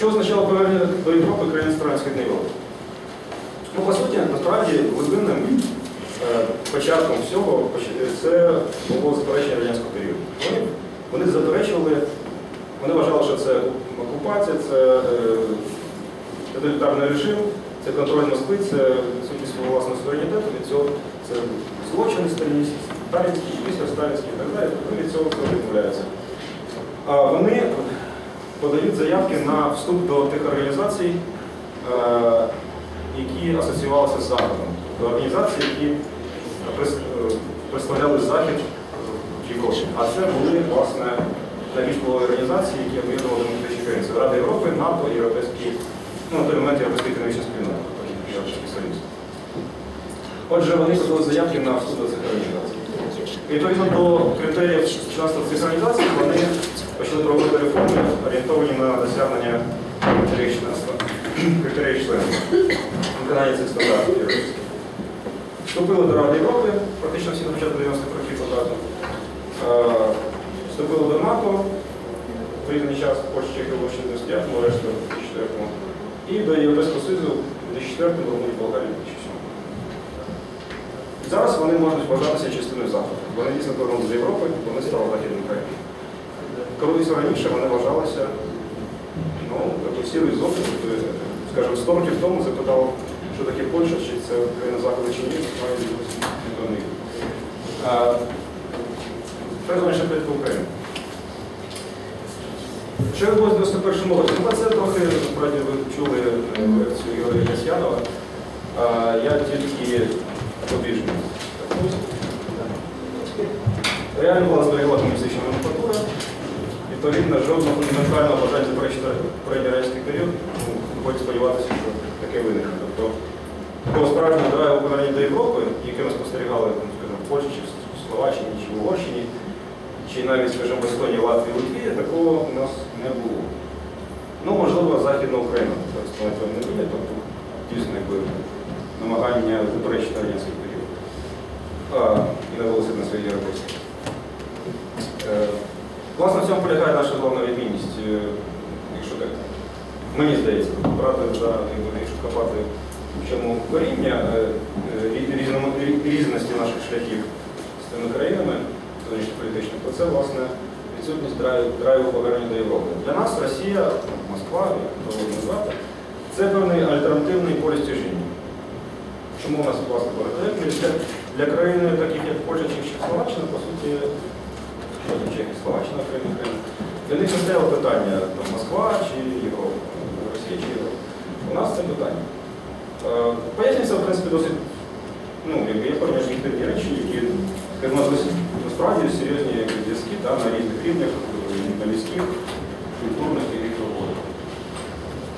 Що означало повернення до Європи країн стран Східної Європи? Ну, по суті, насправді глибинним е, початком всього це було заперечення радянського періоду. Вони, вони заперечували, вони вважали, що це окупація, це е, тоталітарний режим, це контроль Москви, це відсутність свого власного суверенітету, від цього це злочини сталінські, сталінські, після сталінські і так далі, вони від цього відмовляються. Вони подають заявки на вступ до тих організацій, е, які асоціювалися з Заходом. Тобто організації, які е, представляли Захід в Європі. А це були, власне, впливові організації, які об'єднували демократичні країни. Це Рада Європи, НАТО, Європейський, ну, на той момент Європейська економічна спільнота, Європейський Союз. Отже, вони подали заявки на вступ до цих організацій. І Відповідно до критеріїв членства цих організацій, вони почали проводити реформи, орієнтовані на досягнення критеріїв членства, критеріїв членства, виконання цих стандартів. Вступили до Ради Європи, практично всі на початку 90-х років одразу. Е, Вступили до НАТО в різний час, Польща, Чехія, в 95-му, решта в 2004-му. І до Європейського Союзу в 2004-му, Румунії, Болгарії в 2007-му. Зараз вони можуть вважатися частиною Заходу. Вони дійсно повернулися до Європи, вони стали західним країном. Колись раніше вони вважалися, ну, сірою зовсім, скажімо, 100 років тому запитав, що таке Польща, чи це країна Заходу чи ні, не до них. Тепер менше про Україну. Що відбулося в 91 році? Ну, це трохи, насправді, ви чули лекцію Ігоря Касьянова. Я тільки побіжний. Реально була зберегла комуністична номенклатура. Відповідно, жодного фундаментального бажання заперечити передній радянський період, ну, хоч сподіватися, що таке виникне. Тобто такого справжнього драйву виконання до Європи, яке ми спостерігали там, скажімо, в Польщі, чи в Словаччині, чи в Угорщині, чи навіть, скажімо, в Естонії, Латвії, Литві, такого у нас не було. Ну, можливо, Західна Україна так сказати, не буде, тобто дійсно якби намагання заперечити радянський період. А, і наголосити на своїй європейській. Власне, в цьому полягає наша головна відмінність, е, якщо так, мені здається, брати за якщо копати в чому коріння е, е, різності наших шляхів з тими країнами, політичних, то це власне відсутність драйву, повернення до Європи. Для нас Росія, Москва, як доводить назвати, це певний альтернативний поліс тяжіння. Чому у нас власне порядок? Для, країни, таких як Польща чи Чехословаччина, по суті, що там Чехія, Словаччина, Україна, Україна. Для них не питання там, Москва чи Європа, Росія чи Європа. У нас це питання. Е, Пояснюється, в принципі, досить, ну, якби є певні об'єктивні речі, які, досить насправді серйозні зв'язки на різних рівнях, на людських, культурних і вікових.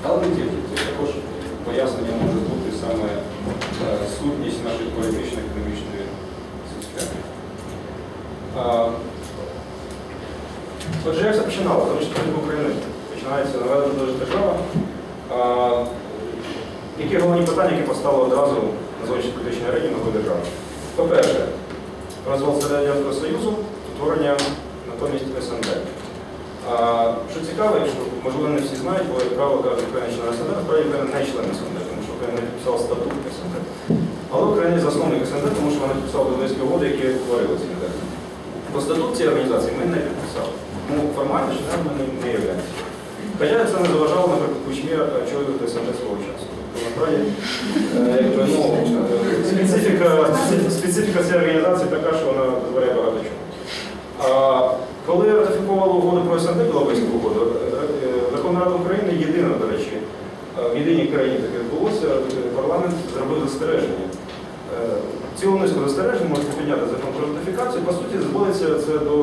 Але не тільки. Це також пояснення може бути саме е, сутність нашої політичної економічної системи. А, Отже, як це починалося? Тому що політика України починається новела дуже держава. Які головні питання, які поставили одразу на зовнішній політичній арені нової держави? По-перше, розвал Радянського Союзу, утворення натомість СНД. А, що цікаво, якщо можливо не всі знають, бо як правило кажуть, Україна член СНД, насправді Україна не член СНД, тому що Україна не підписала статут СНД. Але Україна засновник СНД, тому що вона підписала Будапештські угоди, які утворили СНД. По статут цієї організації ми не підписали. Тому формально членом ми не, являємося. Хоча це не заважало, наприклад, Кучмі очолювати СНД свого часу. Тобто, насправді, е, ну, специфіка, специфіка цієї організації така, що вона дозволяє багато чого. А, коли ратифікували угоду про СНД, Біловезьку угоду, е, е, Верховна Рада України єдина, до речі, в єдиній країні таке відбулося, парламент зробив застереження. Цілу низку застережень можете підняти закон про ратифікацію. По суті, зводиться це до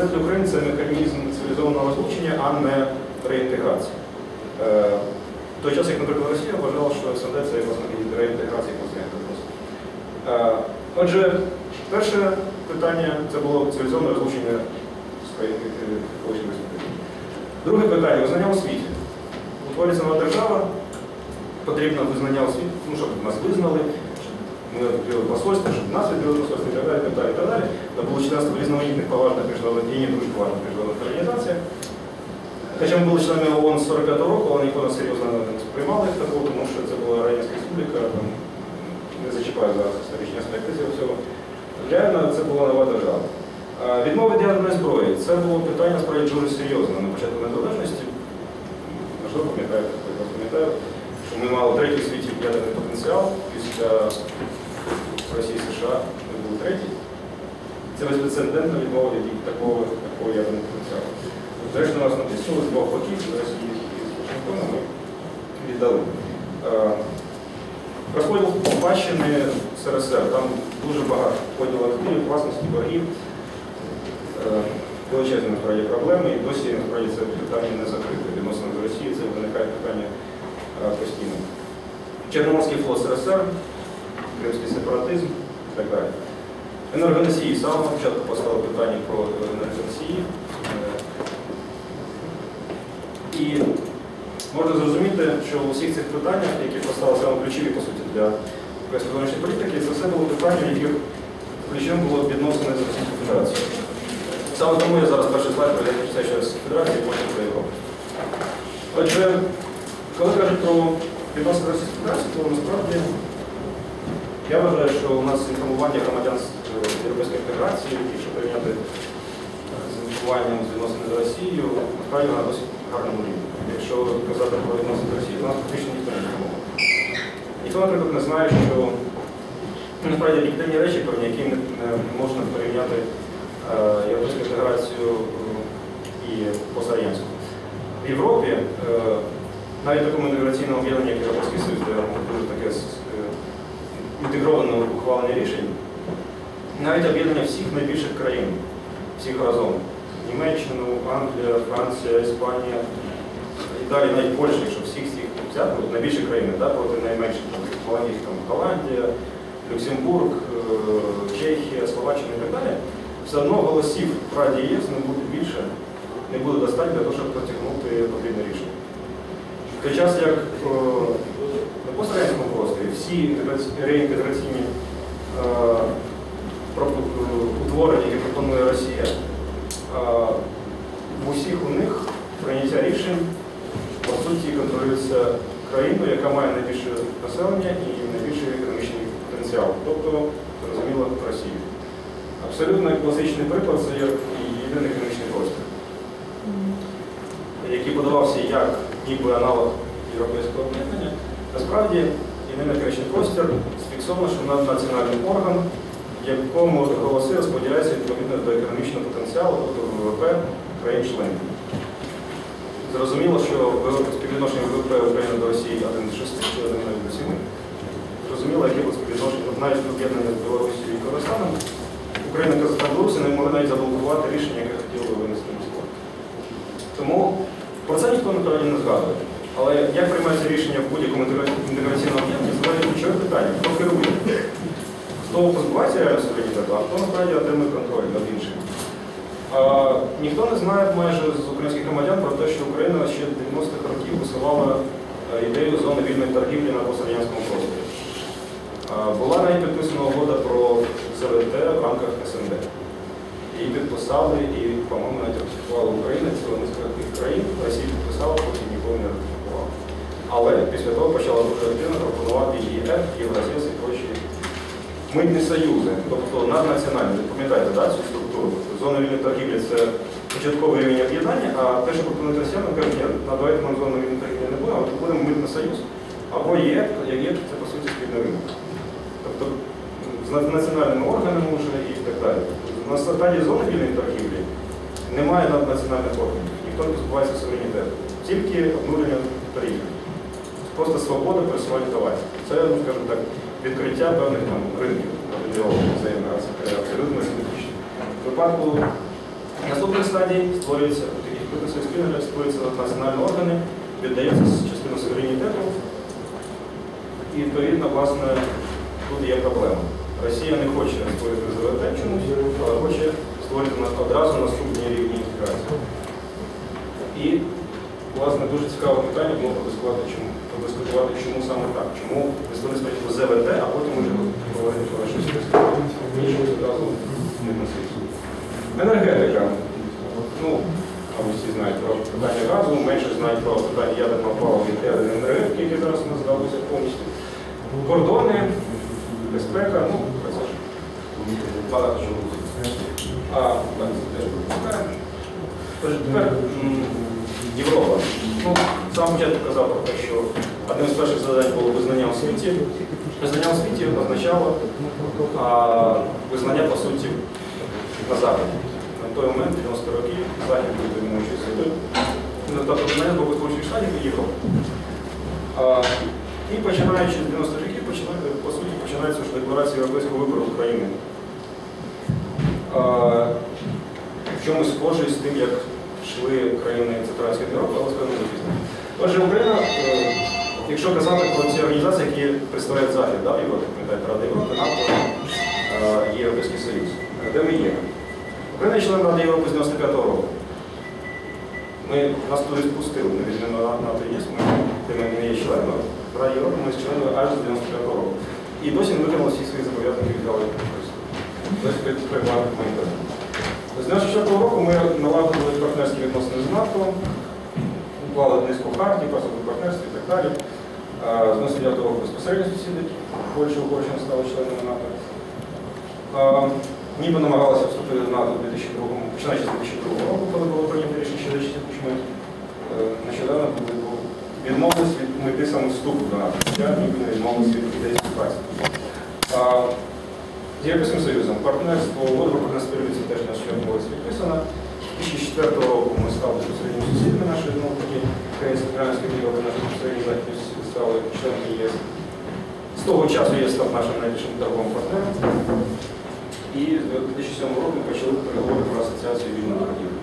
е, України це механізм цивілізованого розлучення, а не реінтеграції. Е, В той час, як, наприклад, Росія вважала, що СНД це власне реінтеграція континенту. Е, Отже, перше питання це було цивілізоване розлучення з країнами колишньої. Друге питання визнання у світі. Утворюється нова держава, потрібно визнання у світі, ну, щоб нас визнали, відкрили посольство, щоб нас відкрили посольство і так далі, і так далі, і так далі. Це було членство в різноманітних поважних міжнародних і не дуже поважних міжнародних організаціях. Хоча ми були членами ООН з 45 року, але нас серйозно не сприймали як такого, тому що це була Радянська Республіка, там, не зачіпаю зараз історичні аспекти цього всього. Реально це була нова держава. Відмова ядерної зброї це було питання справді дуже серйозне на початку незалежності. Можливо, пам'ятаєте, його що ми мали третій світі ядерний потенціал після Росії США. Ми були третій. Це безпрецедентна відмова від такого, такого ядерного потенціалу. Зрештою, нас натиснули з двох боків Росії і з Вашингтона ми віддали. Е, Розподіл спадщини СРСР, там дуже багато поділ активів, власності, боргів. Е, Величезні насправді проблеми, і досі насправді це питання не закрите. Відносно з Росії це виникає питання е, постійно. Чорноморський флот СРСР, кримський сепаратизм і так далі. Енергоносії з самого початку поставили питання про енергоносії. Е, І можна зрозуміти, що у всіх цих питаннях, які поставили саме ключові по суті для української зовнішньої політики, це все було питання, в яких ключовим було відносини з Російською Федерацією. Саме тому я зараз перший слайд пройду через Федерацію, потім про Європу. Отже, коли кажуть про відносини з Російською Федерацією, то насправді я вважаю, що у нас інформування громадян е, європейської інтеграції, якщо порівняти е, з інформуванням з відносини з Росією, насправді на досить гарному рівні. Якщо казати про відносини з Росією, то нас фактично ніхто не інформував. Ніхто, наприклад, не знає, що насправді легітимні речі, певні, які не, можна порівняти е, європейську інтеграцію і пострадянську. В Європі навіть такому інтеграційному об'єднанні, як Європейський Союз, де дуже таке інтегроване ухвалення рішень, навіть об'єднання всіх найбільших країн, всіх разом. Німеччину, Англія, Франція, Іспанія і далі навіть Польща, якщо всіх всіх взяти, найбільші країни да, проти найменших, Голландії, там, Голландія, Люксембург, е, Чехія, Словаччина і так далі, все одно голосів в Раді ЄС не буде більше, не буде достатньо для того, щоб протягнути потрібне рішення. В той час, як е, на пострадянському просторі всі реінтеграційні е, утворення, які пропонує Росія, е, в усіх у них прийняття рішень по суті контролюється країною, яка має найбільше населення і найбільший економічний потенціал, тобто, зрозуміло, Росію. Абсолютно класичний приклад це і єдиний економічний простір, який подавався як ніби аналог європейського об'єднання. Насправді, економічний простір сфіксовано, що наднаціональний орган, в якому голоси розподіляються відповідно до економічного потенціалу, тобто ВВП країн-членів. Зрозуміло, що співвідношення ВВП України до Росії 1 до 6 чи 1 до 7. Зрозуміло, яке співвідношення, навіть об'єднання з Білорусією і Казахстаном, Україна, Казахстан, Білорусі не могли навіть заблокувати рішення, яке хотіли винести на Москву. Тому про це ніхто насправді не згадує. Але як приймається рішення в будь-якому інтеграційному об'єкті, це ключове питання. Хто керує? Хто позбувається суверенітету, а хто насправді отримує контроль над іншим. Ніхто не знає майже з українських громадян про те, що Україна ще 90-х років висувала е, ідею зони вільної торгівлі на пострадянському просторі. Була навіть підписана угода про ЗВТ в рамках СНД. Її підписали і, по-моєму, навіть ратифікувала Україна, ціла низка країн, Росія підписала, потім ніколи не ратифікувала. Але після того почала дуже активно пропонувати ЄФ, Євразіс і прочі митні союзи, тобто наднаціональні, ви пам'ятаєте да, цю структуру. Зона вільної торгівлі це початковий рівень об'єднання, а те, що пропонують росіяни, кажуть, ні, надавайте нам зону вільної торгівлі не буде, а от будемо митний союз. Або ЄФ, як ЄФ це по суті спільний ринок. Тобто з на- національними органами вже і так далі. На стадії зони вільної торгівлі немає наднаціональних органів, ніхто не позбувається суверенітету. Тільки обнулення тарифів. Просто свобода пересування товарів. Це, ну, скажімо так, відкриття певних там ринків определених абсолютно симметрично. В випадку наступної стадії створюється таких критичних спільних, створюються національні органи, віддається частина суверенітету. І відповідно, власне, тут є проблема. Росія не хоче створити ЗВТ чомусь, але хоче створити одразу наступні рівні інтеграції. І, власне, дуже цікаве питання було подискувати, чому, Тобто подискутувати, чому саме так, чому не спочатку ЗВТ, а потім вже говорити про щось нічого одразу не насильство. Енергетика. Ну, ви всі знають про питання газу, менше знають про питання ядерного палива і енергетики, які зараз у нас здалося повністю. Кордони, безпека, ну, про це ж багато чого. А так, це теж пропускаємо. Тож тепер Європа. Ну, сам я казав про те, що одним з перших завдань було визнання у світі. Визнання у світі означало а, визнання, по суті, на Заході. На той момент, 90 років, Захід був домінуючою силою. Тобто з боку Сполучених Штатів і. А, І починаючи з 90 років, по суті, починається вже декларація Європейського вибору України. А, в чомусь схожий з тим, як йшли країни Центральної Європи, але певним запізненням. Отже, Україна, е, якщо казати про ці організації, які представляють Захід, да, в Європі, пам'ятаєте, Рада Європи, НАТО, е, Європейський Союз, де ми є? Україна член Ради Європи з 95-го року. Ми, нас туди спустили, не відміну НАТО є, ми, ми не є членом, Раді Європи ми з членами аж з 95-го року. І досі не виконали всі свої зобов'язання, Тобто приймати моніторинг. З 94 року ми налагодили партнерські відносини з НАТО, уклали низку хартій, пасових партнерств і так далі. З 99 року безпосередньо сусіди Польща, Угорщина стали членами НАТО. Ніби намагалися вступити в НАТО в 2002 починаючи з 2002 року, коли було прийнято рішення ще 10 почмет. Нещодавно були бу- відмовились від мети саме вступу до НАТО, хоча ніби не відмовились від ідеї співпраці. З Європейським Союзом партнерство, угода про це теж на Чорноморці підписана. 2004 року ми стали безпосередніми сусідами нашої знову таки країни Центральної Європи, наші безпосередні західні підписали члени ЄС. З того часу ЄС став нашим найбільшим торговим партнером. І з 2007 року почали переговори про асоціацію вільного торгівлі.